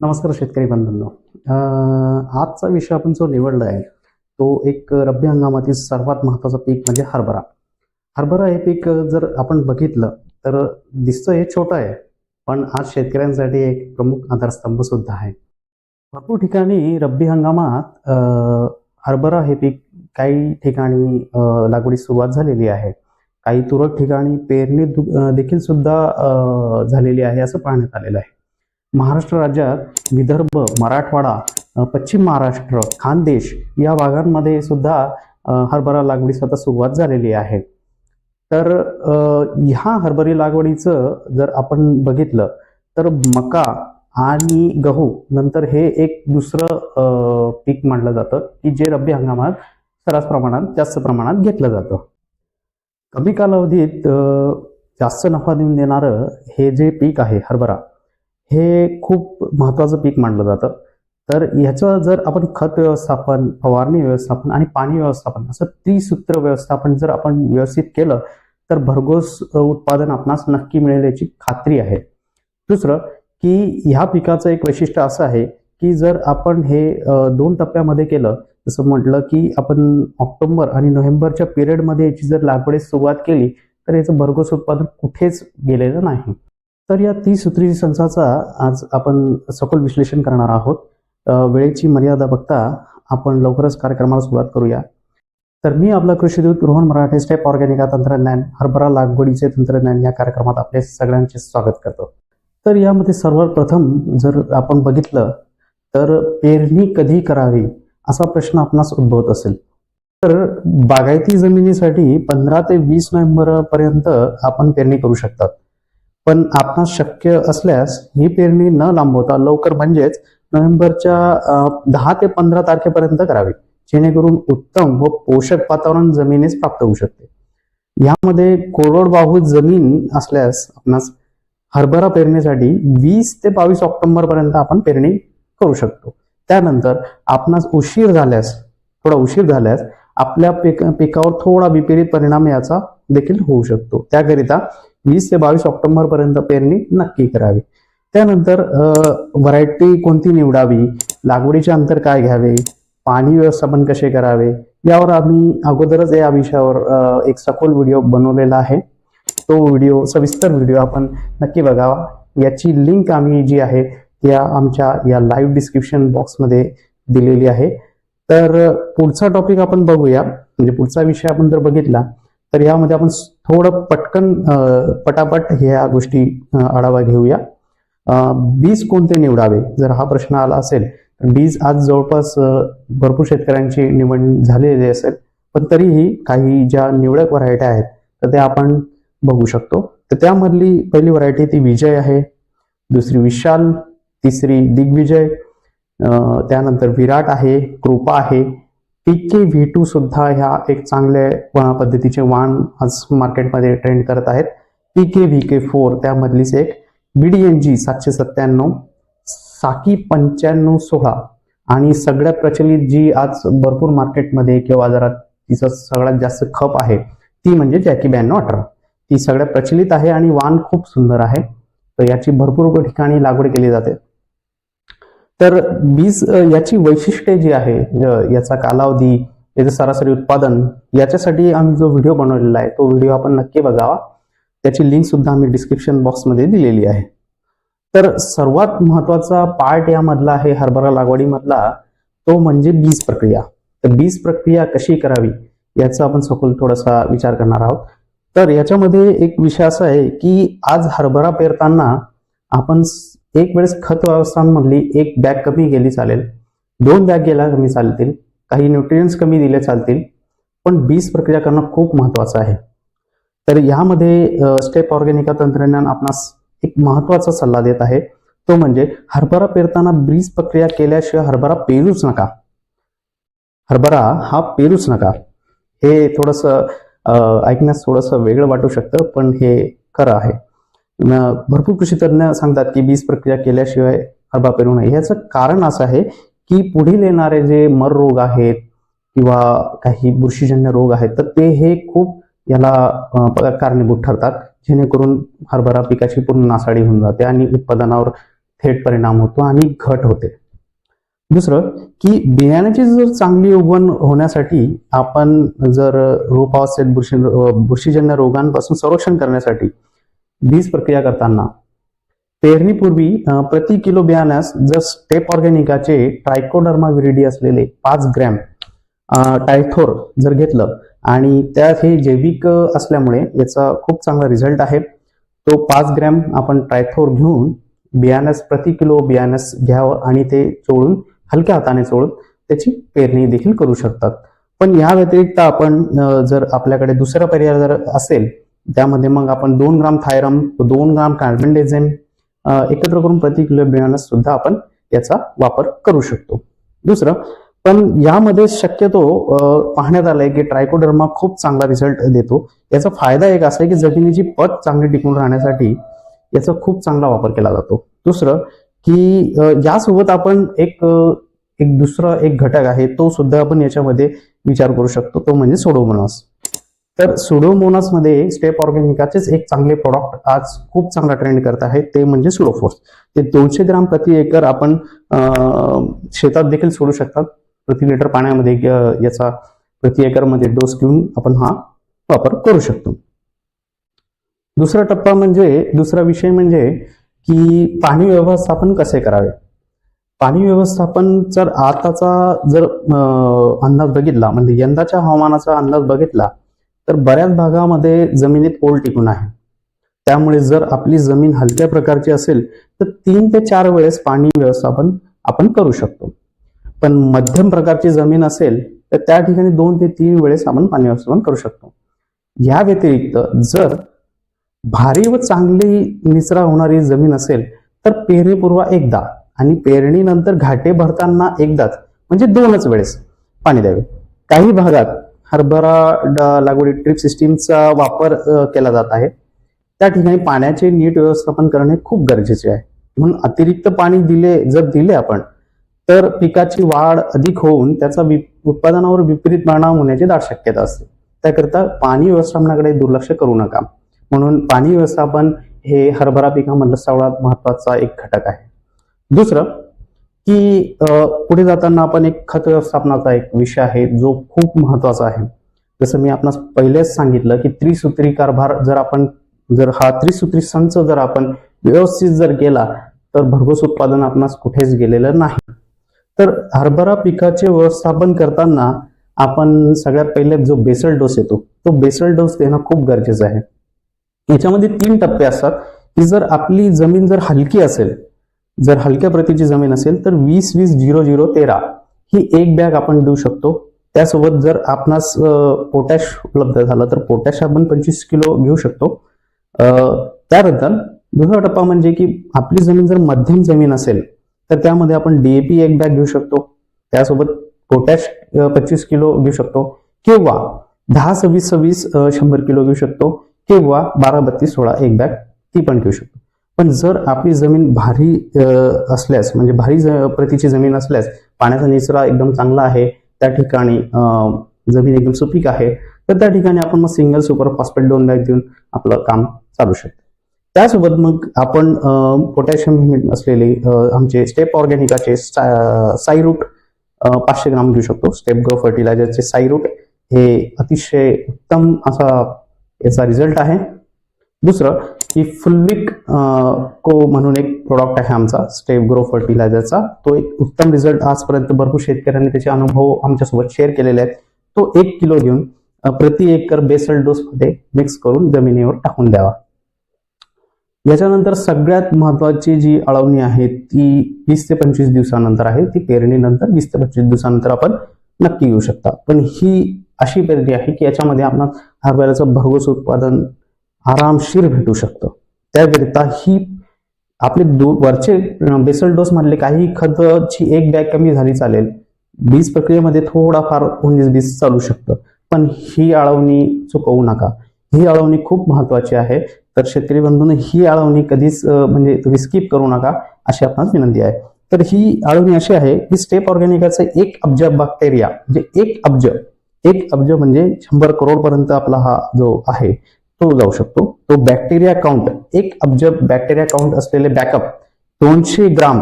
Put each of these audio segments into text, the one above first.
नमस्कार शेतकरी बंधूंनो. आजचा विषय आपण जो निवडला आहे तो एक रब्बी हंगामातील सर्वात महत्त्वाचं पीक म्हणजे हरभरा. हरभरा हे पीक जर आपण बघितलं तर दिसतं हे छोटं आहे पण आज शेतकऱ्यांसाठी एक प्रमुख आधारस्तंभ सुद्धा आहे. भरपूर ठिकाणी रब्बी हंगामात हरभरा हे पीक काही ठिकाणी लागवडी लागवडीस सुरुवात झालेली आहे. काही तुरळक ठिकाणी पेरणी दु- देखील सुद्धा झालेली आहे असं पाहण्यात आलेलं आहे. महाराष्ट्र राज्यात विदर्भ मराठवाडा पश्चिम महाराष्ट्र खानदेश या भागांमध्ये सुद्धा हरभरा लागवडीस आता सुरुवात झालेली आहे. तर ह्या हरभरी लागवडीचं जर आपण बघितलं तर मका आणि गहू नंतर हे एक दुसरं पीक मानलं जातं की जे रब्बी हंगामात सर्रास प्रमाणात जास्त प्रमाणात घेतलं जातं. कमी कालावधीत जास्त नफा देऊन देणारं हे जे पीक आहे हरभरा हे खूप महत्त्वाचं पीक मानलं जातं. तर ह्याचं जर आपण खत व्यवस्थापन फवारणी व्यवस्थापन आणि पाणी व्यवस्थापन असं त्रिसूत्र व्यवस्थापन जर आपण व्यवस्थित केलं तर भरघोस उत्पादन आपणास नक्की मिळेल याची खात्री आहे. दुसरं की ह्या पिकाचं एक वैशिष्ट्य असं आहे की जर आपण हे दोन टप्प्यामध्ये केलं जसं म्हटलं की आपण ऑक्टोबर आणि नोव्हेंबरच्या पिरियडमध्ये याची जर लागवडीस सुरुवात केली तर याचं भरघोस उत्पादन कुठेच गेलेलं नाही. तर या त्रिसूत्री संचाचा आज आपण सखोल विश्लेषण करणार आहोत. वेळेची मर्यादा बघता आपण लवकरच कार्यक्रमाला सुरुवात करूया. तर मी आपला कृषीदूत रोहन मराठे स्टेप ऑर्गॅनिका तंत्रज्ञान हरभरा लागवडीचे तंत्रज्ञान या कार्यक्रमात आपले सगळ्यांचे स्वागत करतो. तर यामध्ये सर्वप्रथम जर आपण बघितलं तर पेरणी कधी करावी असा प्रश्न आपणास उद्भवत असेल. तर बागायती जमिनीसाठी पंधरा ते वीस नोव्हेंबर पर्यंत आपण पेरणी करू शकतात. पण आपणास शक्य असल्यास ही पेरणी न लांबवता लवकर म्हणजेच नोव्हेंबरच्या दहा ते पंधरा तारखेपर्यंत करावी जेणेकरून उत्तम व पोषक वातावरण जमिनीस प्राप्त होऊ शकते. यामध्ये कोरडवाहू जमीन असल्यास आपणास हरभरा पेरणीसाठी वीस ते बावीस ऑक्टोबर पर्यंत आपण पेरणी करू शकतो. त्यानंतर आपणास उशीर झाल्यास थोडा उशीर झाल्यास आपल्या पिक पिकावर थोडा विपरीत परिणाम याचा देखील होऊ शकतो. त्याकरिता वीस ते बावीस ऑक्टोबरपर्यंत पेरणी नक्की करावी. त्यानंतर व्हरायटी कोणती निवडावी? लागवडीचे अंतर काय घ्यावे? पाणी व्यवस्थापन कसे करावे? यावर आम्ही अगोदरच या विषयावर एक सखोल व्हिडिओ बनवलेला आहे. तो व्हिडिओ सविस्तर व्हिडिओ आपण नक्की बघावा. याची लिंक आम्ही जी आहे या आमच्या या लाईव्ह डिस्क्रिप्शन बॉक्समध्ये दिलेली आहे. तर पुढचा टॉपिक आपण बघूया. म्हणजे पुढचा विषय आपण जर बघितला तर यामध्ये आपण थोडं पटकन पटापट ह्या गोष्टी आढावा घेऊया. बीज कोणते निवडावे? जर हा प्रश्न आला असेल तर बीज आज जवळपास भरपूर शेतकऱ्यांची निवड झालेली असेल पण तरीही काही ज्या निवडक व्हरायटी आहेत तर त्या आपण बघू शकतो. तर त्यामधली पहिली व्हरायटी ती विजय आहे दुसरी विशाल तिसरी दिग्विजय त्यानंतर विराट आहे कृपा आहे टी के व्ही टू सुद्धा ह्या एक चांगल्या पद्धतीचे वाण आज मार्केटमध्ये ट्रेंड करत आहेत. P K V K four त्यामधलीच एक बीडीएन सातशे सत्त्याण्णव साकी पंच्याण्णव सोळा आणि सगळ्यात प्रचलित जी आज भरपूर मार्केटमध्ये किंवा बाजारात तिचं सगळ्यात जास्त खप आहे ती म्हणजे जॅकी ब्याण्णव अठरा ती सगळ्यात प्रचलित आहे आणि वाण खूप सुंदर आहे. तर याची भरपूर ठिकाणी लागवड केली जाते. तर बीज याची वैशिष्ट्ये जी आहे याचा कालावधी याचं सरासरी उत्पादन याच्यासाठी आम्ही जो व्हिडिओ बनवलेला आहे तो व्हिडिओ आपण नक्की बघावा. त्याची लिंक सुद्धा आम्ही डिस्क्रिप्शन बॉक्समध्ये दिलेली आहे. तर सर्वात महत्त्वाचा पार्ट यामधला आहे हरभरा लागवडीमधला तो म्हणजे बीज प्रक्रिया. तर बीज प्रक्रिया कशी करावी याचा आपण सखोल थोडासा विचार करणार आहोत. तर याच्यामध्ये एक विषय असा आहे की आज हरभरा पेरताना आपण एक वेळेस खत व्यवस्थांमधली एक बॅग कमी गेली चालेल दोन बॅग गेल्या कमी चालतील काही न्यूट्रियन्स कमी दिले चालतील पण बीज प्रक्रिया करणं खूप महत्वाचं आहे. तर यामध्ये स्टेप ऑर्गॅनिका तंत्रज्ञान आपणास एक महत्त्वाचा सल्ला देत आहे. तो म्हणजे हरभरा पेरताना बीज प्रक्रिया केल्याशिवाय हरभरा पेरूच नका. हरभरा हा पेरूच नका. हे थोडंसं ऐकण्यास थोडंसं वेगळं वाटू शकतं पण हे खरं आहे. भरपूर कृषी तज्ज्ञ सांगतात की बीज प्रक्रिया केल्याशिवाय हरभा पेरू नये याचं कारण असं आहे की पुढील येणारे जे मर रोग आहेत किंवा काही बुरशीजन्य रोग आहेत तर ते हे खूप याला कारणीभूत ठरतात. जेणेकरून हरभरा पिकाची पूर्ण नासाडी होऊन जाते आणि उत्पादनावर थेट परिणाम होतो आणि घट होते. दुसरं की बियाण्याची जर चांगली उगवण होण्यासाठी आपण जर रोपावस्थेत बुरशी बुरशीजन्य रोगांपासून संरक्षण करण्यासाठी बीज प्रक्रिया करताना. पेरणीपूर्वी प्रति किलो बियाण्यास जर स्टेप ऑर्गॅनिकाचे ट्रायकोडर्मा विरिडी असलेले पाच ग्रॅम टायथोर जर घेतलं आणि त्यात हे जैविक असल्यामुळे याचा खूप चांगला रिझल्ट आहे. तो पाच ग्रॅम आपण ट्रायथोर घेऊन बियाण्यास प्रति किलो बियाण्यास घ्यावं आणि ते चोळून हलक्या हाताने चोळून त्याची पेरणी देखील करू शकतात. पण या व्यतिरिक्त आपण जर आपल्याकडे दुसरा पर्याय जर असेल त्यामध्ये मग आपण दोन ग्राम थायरम दोन ग्राम कार्बन डेझेम एकत्र करून प्रति किलो मिळवण्यास सुद्धा आपण याचा वापर करू शकतो. दुसरं पण यामध्ये शक्यतो पाहण्यात आलंय की ट्रायकोडर्मा खूप चांगला रिझल्ट देतो. याचा फायदा एक असा आहे की जमिनीची पत चांगली टिकून राहण्यासाठी याचा खूप चांगला वापर केला जातो. दुसरं की यासोबत आपण एक एक दुसरा एक घटक आहे तो सुद्धा आपण याच्यामध्ये विचार करू शकतो तो म्हणजे सोडोमोनास. तर सुडोमोनासमध्ये स्टेप ऑर्गॅनिकाचेच एक चांगले प्रॉडक्ट आज खूप चांगला ट्रेंड करत आहे ते म्हणजे सुडोफोर्स ते दोनशे ग्राम प्रति एकर आपण शेतात देखील सोडू शकतात. प्रति लिटर पाण्यामध्ये याचा प्रति एकरमध्ये डोस घेऊन आपण हा वापर करू शकतो. दुसरा टप्पा म्हणजे दुसरा विषय म्हणजे की पाणी व्यवस्थापन कसे करावे? पाणी व्यवस्थापन जर आताचा जर अंदाज बघितला म्हणजे यंदाच्या हवामानाचा अंदाज बघितला तर बऱ्याच भागामध्ये जमिनीत ओल टिकून आहे. त्यामुळे जर आपली जमीन हलक्या प्रकारची असेल तर तीन ते चार वेळेस पाणी व्यवस्थापन आपण करू शकतो. पण मध्यम प्रकारची जमीन असेल तर त्या ठिकाणी दोन ते तीन वेळेस आपण पाणी व्यवस्थापन करू शकतो. या व्यतिरिक्त जर भारी व चांगली निचरा होणारी जमीन असेल तर पेरणीपूर्व एकदा आणि पेरणीनंतर घाटे भरताना एकदाच म्हणजे दोनच वेळेस पाणी द्यावे. काही भागात हरभरा लागवडी ट्रिप सिस्टीमचा वापर केला जात आहे. त्या ठिकाणी पाण्याचे नीट व्यवस्थापन करणे खूप गरजेचे आहे. म्हणून अतिरिक्त पाणी दिले जर दिले आपण तर पिकाची वाढ अधिक होऊन त्याचा उत्पादनावर विपरीत परिणाम होण्याची दाट शक्यता असते. त्याकरता पाणी व्यवस्थापनाकडे दुर्लक्ष करू नका. म्हणून पाणी व्यवस्थापन हे हरभरा पिकामधलं सर्वात महत्त्वाचा एक घटक आहे. दुसरं की पुढे जाताना आपण एक खत व्यवस्थापनाचा एक विषय आहे जो खूप महत्त्वाचा आहे. जसं मी आपणास पहिलेच सांगितलं की त्रिसूत्री कारभार जर आपण जर हा त्रिसूत्री संच जर आपण व्यवस्थित जर केला तर भरघोस उत्पादन आपणास कुठेच गेलेलं नाही. तर हरभरा पिकाचे व्यवस्थापन करताना आपण सगळ्यात पहिले जो बेसल डोस येतो तो बेसल डोस देणं खूप गरजेचं आहे. याच्यामध्ये तीन टप्पे असतात की जर आपली जमीन जर हलकी असेल जर हलक्या प्रतीची जमीन असेल तर वीस वीस झिरो झिरो तेरा ही एक बॅग आपण देऊ शकतो. त्यासोबत जर आपणास पोटॅश उपलब्ध झालं तर पोटॅश आपण पंचवीस किलो घेऊ शकतो. त्याबद्दल त्यानंतर दुसरा टप्पा म्हणजे की आपली जमीन जर मध्यम जमीन असेल तर त्यामध्ये आपण डीएपी एक बॅग घेऊ शकतो. त्यासोबत पोटॅश पंचवीस किलो घेऊ शकतो. किंवा दहा सव्वीस सव्वीस शंभर किलो घेऊ शकतो. किंवा बारा बत्तीस सोळा एक बॅग ती पण घेऊ शकतो. पण जर आपली जमीन भारी असल्यास म्हणजे भारी प्रतीची जमीन असल्यास पाण्याचा निचरा एकदम चांगला आहे त्या ठिकाणी जमीन एकदम सुपीक आहे तर त्या ठिकाणी आपण मग सिंगल सुपर फॉस्फेट दोन बॅग देऊन आपलं काम चालू शकतो. त्यासोबत मग आपण पोटॅशियम असलेले आमचे स्टेप ऑर्गॅनिकाचे सायरूट पाचशे ग्राम घेऊ शकतो. स्टेप ग्रो फर्टिलायझरचे सायरूट हे अतिशय उत्तम असा याचा रिझल्ट आहे. दुसरं की फुलविक को म्हणून एक प्रोडक्ट आहे आमचा स्टेप ग्रो फर्टिलायझरचा तो एक उत्तम रिझल्ट आजपर्यंत भरपूर शेतकऱ्यांनी त्याचे अनुभव आमच्यासोबत शेअर केलेले आहेत. तो एक किलो घेऊन प्रति एकर बेसल डोस मध्ये मिक्स करून जमिनीवर टाकून द्यावा. याच्यानंतर सगळ्यात महत्वाची जी अळवणी आहे ती वीस ते पंचवीस दिवसानंतर आहे. ती पेरणीनंतर वीस ते पंचवीस दिवसानंतर आपण नक्की घेऊ शकता. पण ही अशी पेरणी आहे की याच्यामध्ये आपण हरभऱ्याचं भरघोस उत्पादन आरामशीर भेटू शकतं. त्याकरिता ही आपले दो वरचे बेसल डोस मधले काही खतची एक बॅग कमी झाली चालेल. बीज प्रक्रियेमध्ये थोडाफार उन्नीस बीज चालू शकतं. पण ही आळवणी चुकवू नका. ही आळवणी खूप महत्वाची आहे. तर शेतकरी बंधूंनो ही आळवणी कधीच म्हणजे तुम्ही स्किप करू नका अशी आपणास विनंती आहे. तर ही आळवणी अशी आहे की स्टेप ऑर्गॅनिकाचं एक अब्ज बॅक्टेरिया म्हणजे एक अब्ज. एक अब्ज म्हणजे शंभर करोड पर्यंत आपला हा जो आहे तो जाऊ शकतो. तो बॅक्टेरिया काउंट एक अब्ज बॅक्टेरिया काउंट असलेले बॅकअप दोनशे ग्राम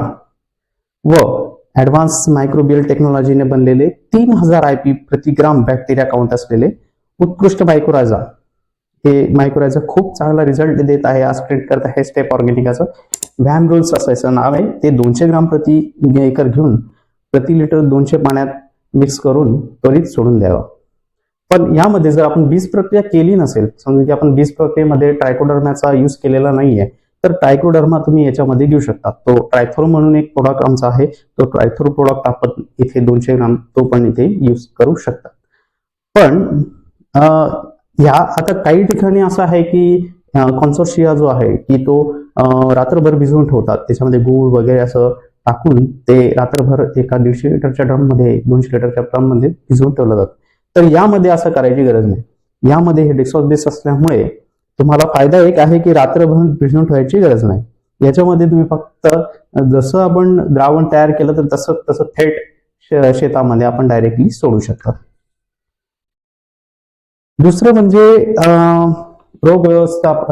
व ऍडव्हान्स मायक्रोबियल टेक्नॉलॉजीने बनलेले तीन हजार आय पी प्रति ग्राम बॅक्टेरिया काउंट असलेले उत्कृष्ट मायक्रोरायझा हे मायक्रोरायझा खूप चांगला रिझल्ट देत आहे आज ट्रीट करत आहे स्टेप ऑर्गॅनिकाचं व्हॅम रोल्स असायचं नाव आहे. ते दोनशे ग्राम प्रति एकर घेऊन प्रति लिटर दोनशे पाण्यात मिक्स करून त्वरित सोडून द्यावं. पण यामध्ये जर आपण बीज प्रक्रिया केली नसेल समजा की आपण बीज प्रक्रियेमध्ये ट्रायकोडर्माचा यूज केलेला नाहीये तर ट्रायकोडर्मा तुम्ही याच्यामध्ये घेऊ शकता. तो ट्रायथोर म्हणून एक प्रोडक्ट आमचा आहे. तो ट्रायथोर प्रोडक्ट आपण इथे दोनशे ग्राम तो पण इथे यूज करू शकता. पण अं, ह्या आता काही ठिकाणी असं आहे की कॉन्सोर्शिया जो आहे की तो रात्रभर भिजवून ठेवतात. त्याच्यामध्ये गूळ वगैरे असं टाकून ते रात्रभर एका दीडशे लिटरच्या ड्रममध्ये दोनशे लिटरच्या ड्रममध्ये भिजवून ठेवलं जातं. तर यामध्ये असं करायची गरज नाही. यामध्ये हे डेक्सॉस बेस असल्यामुळे तुम्हाला फायदा एक आहे की रात्रभर भिजून ठेवायची गरज नाही. याच्यामध्ये तुम्ही फक्त जसं आपण द्रावण तयार केलं तर तसं तसं थेट शेतामध्ये आपण डायरेक्टली सोडू शकता. दुसरं म्हणजे रोग व्यवस्थाप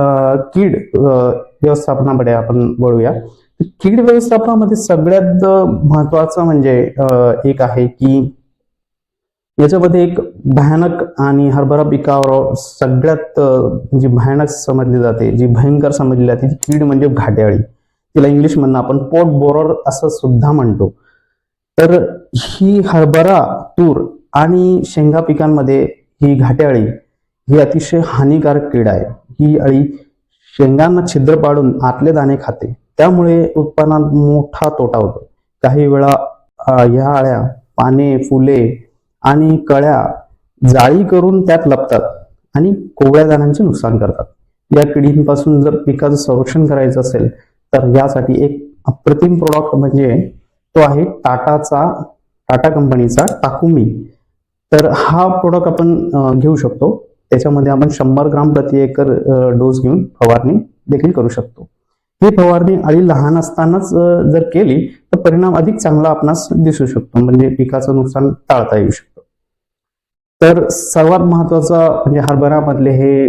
कीड व्यवस्थापनामध्ये व्यवस्थापनाकडे आपण वळूया. कीड व्यवस्थापनामध्ये सगळ्यात महत्वाचं म्हणजे एक आहे की याच्यामध्ये एक भयानक आणि हरभरा पिकावर सगळ्यात जी भयानक समजली जाते जी भयंकर समजली जाते ती कीड म्हणजे घाट्याळी. तिला इंग्लिश म्हणणं आपण पोट बोरर असं सुद्धा म्हणतो. तर ही हरभरा तूर आणि शेंगा पिकांमध्ये ही घाट्याळी ही अतिशय हानिकारक कीड आहे. ही अळी शेंगांना छिद्र पाडून आतले दाणे खाते. त्यामुळे उत्पन्नात मोठा तोटा होतो. काही वेळा या ह्या अळ्या पाने फुले आणि कळ्या जाळी करून त्यात लपतात आणि कोवळ्या दाण्यांचे नुकसान करतात. या किडींपासून जर पिकाचं संरक्षण करायचं असेल तर यासाठी एक अप्रतिम प्रोडक्ट म्हणजे तो आहे टाटाचा टाटा कंपनीचा टाकुमी. तर हा प्रोडक्ट आपण घेऊ शकतो. त्याच्यामध्ये आपण शंभर ग्राम प्रति एकर डोस घेऊन फवारणी देखील करू शकतो. ही फवारणी अळी लहान असतानाच जर केली तर परिणाम अधिक चांगला आपणास दिसू शकतो. म्हणजे पिकाचं नुकसान टाळता येऊ शकतं. तर सर्वात महत्त्वाचा म्हणजे हरभरामधले हे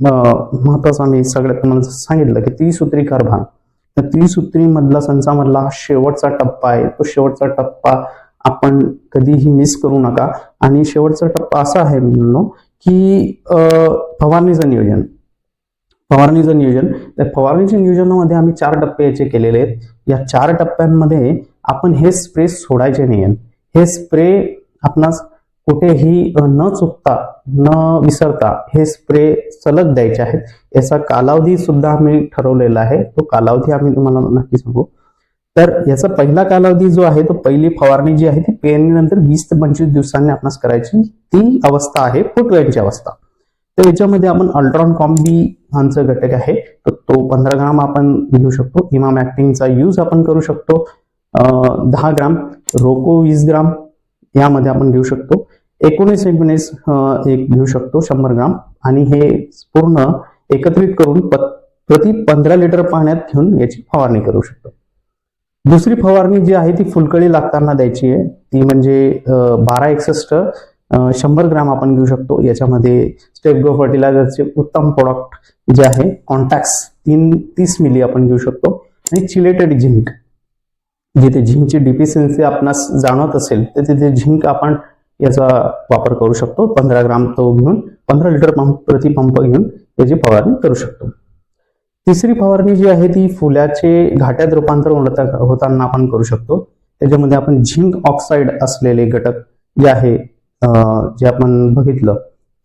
महत्वाचं आम्ही सगळ्यात तुम्हाला सांगितलं की त्रिसूत्री कारभार तर त्रिसूत्री मधला संचामधला हा शेवटचा टप्पा आहे. तो शेवटचा टप्पा आपण कधीही मिस करू नका. आणि शेवटचा टप्पा असा आहे म्हणून की फवारणीचं नियोजन. फवारणीचं नियोजन. तर फवारणीच्या नियोजनामध्ये आम्ही चार टप्पे याचे केलेले आहेत. या चार टप्प्यांमध्ये आपण हे स्प्रे सोडायचे नाही हे स्प्रे आपणास कुठेही न चुकता न विसरता हे स्प्रे सलग द्यायचे आहेत. याचा कालावधी सुद्धा आम्ही ठरवलेला आहे. तो कालावधी आम्ही तुम्हाला नक्की सांगू. तर याचा पहिला कालावधी जो आहे तो पहिली फवारणी जी आहे ती पेरणीनंतर वीस ते पंचवीस दिवसांनी आपणास करायची. ती अवस्था आहे फुटव्यांची अवस्था. तर याच्यामध्ये आपण अल्ट्रॉन कॉम्बी हांचा घटक आहे. तर तो पंधरा ग्राम आपण घेऊ शकतो. इमाम ऍक्टिंगचा यूज आपण करू शकतो. दहा ग्राम रोको वीस ग्राम यामध्ये आपण घेऊ शकतो. एकोणीस एकोणीस एक घेऊ शकतो शंभर ग्राम. आणि हे पूर्ण एकत्रित करून प्रति पंधरा लिटर पाण्यात घेऊन याची फवारणी करू शकतो. दुसरी फवारणी जी आहे ती फुलकळी लागताना द्यायची आहे. ती म्हणजे बारा एकसष्ट शंभर ग्राम आपण घेऊ शकतो. याच्यामध्ये स्टेप ग्रो फर्टिलायझरचे उत्तम प्रोडक्ट जे आहे कॉन्टॅक्स तीन तीस मिली आपण घेऊ शकतो. आणि चिलेटेड झिंक जिथे झिंकची डिफिशियन्सी आपणास जाणवत असेल तर तिथे झिंक आपण याचा वापर करू शकतो. पंधरा ग्राम तो घेऊन पंधरा लिटर पंप प्रति पंप घेऊन याची फवारणी करू शकतो. तिसरी फवारणी जी आहे ती फुलाचे घाट्यात रूपांतर होताना आपण करू शकतो. त्याच्यामध्ये आपण झिंक ऑक्साईड असलेले घटक जे आहे जे आपण बघितलं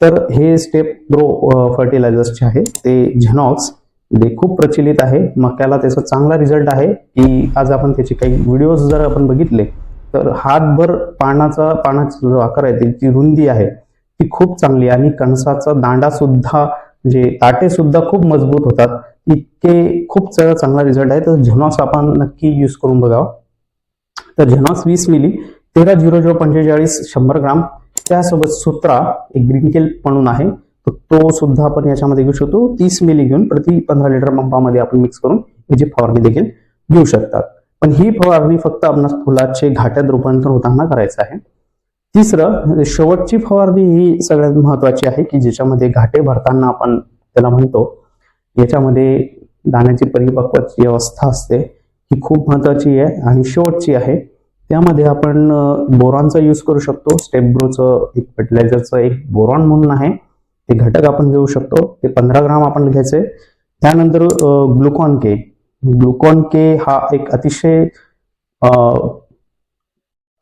तर हे स्टेप ग्रो फर्टिलायझर्सचे आहे. ते झेनॉक्स जे खूप प्रचलित आहे. मक्याला त्याचा चांगला रिझल्ट आहे की आज आपण त्याचे काही व्हिडिओज जर आपण बघितले तर हातभर पानाचा पानाचा जो आकार आहे त्याची रुंदी आहे ती खूप चांगली आणि कणसाचा दांडा सुद्धा म्हणजे ताटे सुद्धा खूप मजबूत होतात. इतके खूप चांगला रिझल्ट आहे. तर झेनॉस आपण नक्की यूज करून बघावं. तर झेनॉस वीस मिली तेरा झिरो झिरो पंचेचाळीस शंभर ग्राम. त्यासोबत सुत्रा एक ग्रीन केल म्हणून आहे. तर तो सुद्धा आपण याच्यामध्ये घेऊ शकतो. तीस मिली घेऊन प्रति पंधरा लिटर पंपामध्ये आपण मिक्स करून याची फवारणी देखील घेऊ शकतात. पण ही फवारणी फक्त आपणास फुलाचे घाट्यात रूपांतर होताना करायचं आहे. तिसरं म्हणजे शेवटची फवारणी ही सगळ्यात महत्वाची आहे की ज्याच्यामध्ये घाटे भरताना आपण त्याला म्हणतो याच्यामध्ये दाण्याची परिपक्वाची अवस्था असते. ही खूप महत्त्वाची आहे आणि शेवटची आहे. त्यामध्ये आपण बोरॉनचा यूज करू शकतो. स्टेपब्रोचं एक फर्टिलायझरचं एक बोरॉन म्हणून आहे. ते घटक आपण घेऊ शकतो. ते पंधरा ग्राम आपण घ्यायचे. त्यानंतर ग्लुकॉन के ग्लुकॉन के हा एक अतिशय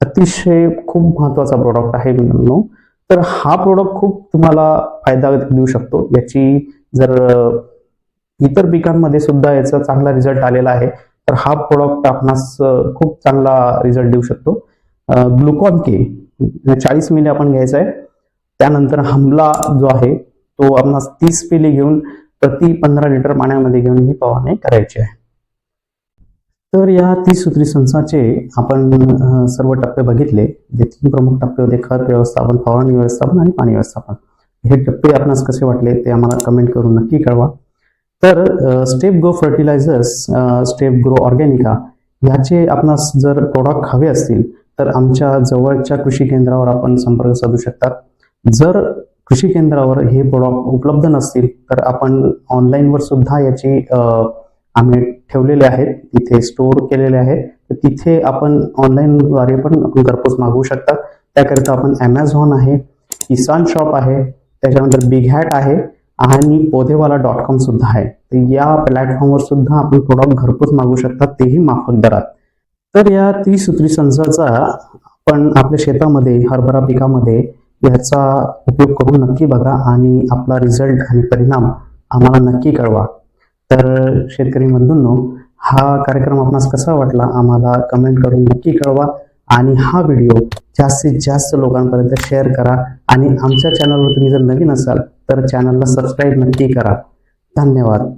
अतिशय खूप महत्त्वाचा प्रोडक्ट आहे मित्रांनो. तर हा प्रोडक्ट खूप तुम्हाला फायदा देऊ शकतो. याची जर इतर पिकांमध्ये सुद्धा याचा चांगला रिझल्ट आलेला आहे तर हा प्रोडक्ट आपणास खूप चांगला रिझल्ट देऊ शकतो. ग्लुकॉन के चाळीस मिली आपण घ्यायचा आहे. त्यानंतर हमला जो आहे तो आपणास तीस मिली घेऊन प्रति पंधरा लिटर पाण्यामध्ये घेऊन ही फवारणी करायची आहे. तर या तीस सूत्री संचाचे आपण सर्व टप्पे बघितले. जे तीन प्रमुख टप्पे होते खत व्यवस्थापन फवारणी व्यवस्थापन आणि पाणी व्यवस्थापन. हे टप्पे आपणास कसे वाटले ते आम्हाला कमेंट करून नक्की कळवा. तर step grow fertilizers step grow Organica ह्याचे आपणास जर प्रोडक्ट हवे असतील तर आमच्या जवळच्या कृषी केंद्रावर आपण संपर्क साधू शकतात. जर कृषी केंद्रावर हे प्रोडक्ट उपलब्ध नसतील तर आपण ऑनलाईनवर सुद्धा याची आम्ही ठेवलेले आहेत तिथे स्टोअर केलेले आहेत. तर तिथे आपण ऑनलाईनद्वारे पण आपण घरपोच मागवू शकतात त्याकरिता आपण ॲमेझॉन आहे किसान शॉप आहे त्याच्यानंतर बिग हॅट आहे आणि पोधेवाला डॉट कॉम सुद्धा आहे. तर या प्लॅटफॉर्मवर सुद्धा आपण प्रोडक्ट घरपोच मागवू शकतात तेही माफक दरात. तर या त्रिसूत्री संचाचा आपण आपल्या शेतामध्ये हरभरा पिकामध्ये याचा उपयोग करून नक्की बघा आणि आपला रिझल्ट आणि परिणाम आम्हाला नक्की कळवा. तर शेतकरी बंधूंनो हा कार्यक्रम आपणास कसा वाटला आम्हाला कमेंट करून नक्की कळवा आणि हा व्हिडिओ जास्तीत जास्त लोकांपर्यंत शेअर करा आणि आमच्या चॅनलवर तुम्ही जर नवीन असाल तर चॅनलला सबस्क्राईब नक्की करा. धन्यवाद.